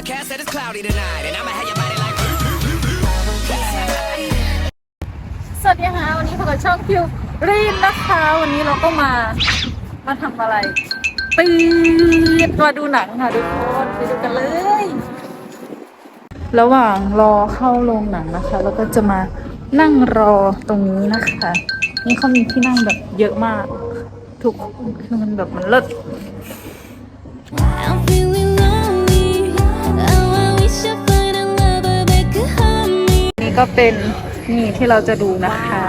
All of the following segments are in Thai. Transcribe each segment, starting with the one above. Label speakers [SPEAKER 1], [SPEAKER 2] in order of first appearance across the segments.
[SPEAKER 1] forecast said it's cloudy tonight, and I'ma have your body like.
[SPEAKER 2] สวัสดีค่ะวันนี้พบกับช่องคิวรีนนะคะ วันนี้เราก็มามาทำอะไรปีดมาดูหนังค่ะทุกคนไปดูกันเลย ระหว่างรอเข้าโรงหนังนะคะ แล้วก็จะมานั่งรอตรงนี้นะคะ นี่เขามีที่นั่งแบบเยอะมาก ทุกคนคือมันแบบมันเลิศ
[SPEAKER 3] I'm feeling
[SPEAKER 2] ก็เป็นนี่ที่เราจะดูนะคะ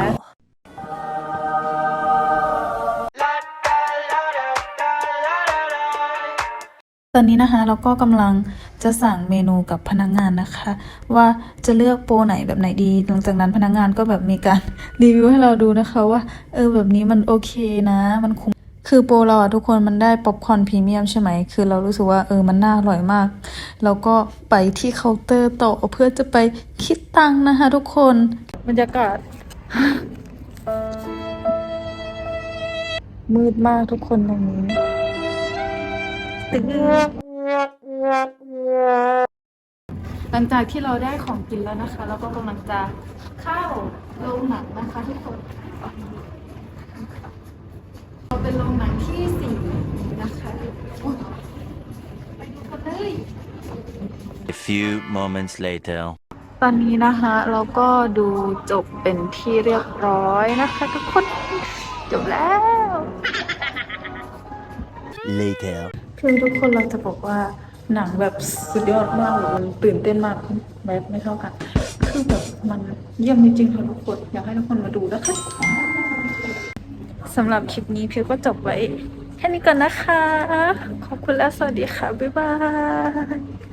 [SPEAKER 2] ตอนนี้นะคะเราก็กำลังจะสั่งเมนูกับพนักงานนะคะ ว่าจะเลือกโปรไหนแบบไหนดี หลังจากนั้นพนักงานก็แบบมีการรีวิวให้เราดูนะคะว่า เออแบบนี้มันโอเคนะ มันคุ้ม คือโปรเราอะทุกคนมันได้ป๊อปคอร์นพรีเมียมใช่ไหม คือเรารู้สึกว่าเออมันน่าอร่อยมาก แล้วก็ไปที่เคาน์เตอร์ต่อเพื่อจะไปคิดตังค์นะคะทุกคนบรรยากาศ มืดมากทุกคนตรงนี้หลังจากที่เราได้ของกินแล้วนะคะเราก็กำลังจะเข้าโรงหนังนะคะทุกคน เราเป็นโรงหนังที่สี่นะคะโอ้ยไปดูกันเลย
[SPEAKER 4] A few moments later.
[SPEAKER 2] ตอนนี้นะคะเราก็ดูจบเป็นที่เรียบร้อยนะคะทุกคนจบแล้ว
[SPEAKER 4] Later.
[SPEAKER 2] คือทุกคนเราจะบอกว่าหนังแบบสุดยอดมากเลยมันตื่นเต้นมากแบบไม่เท่ากัน คือแบบมันเยี่ยมจริงๆค่ะทุกคน อยากให้ทุกคนมาดูนะคะ สำหรับคลิปนี้พิวก็จบไว้ แค่นี้ก่อนนะคะ ขอบคุณและสวัสดีค่ะ บ๊ายบาย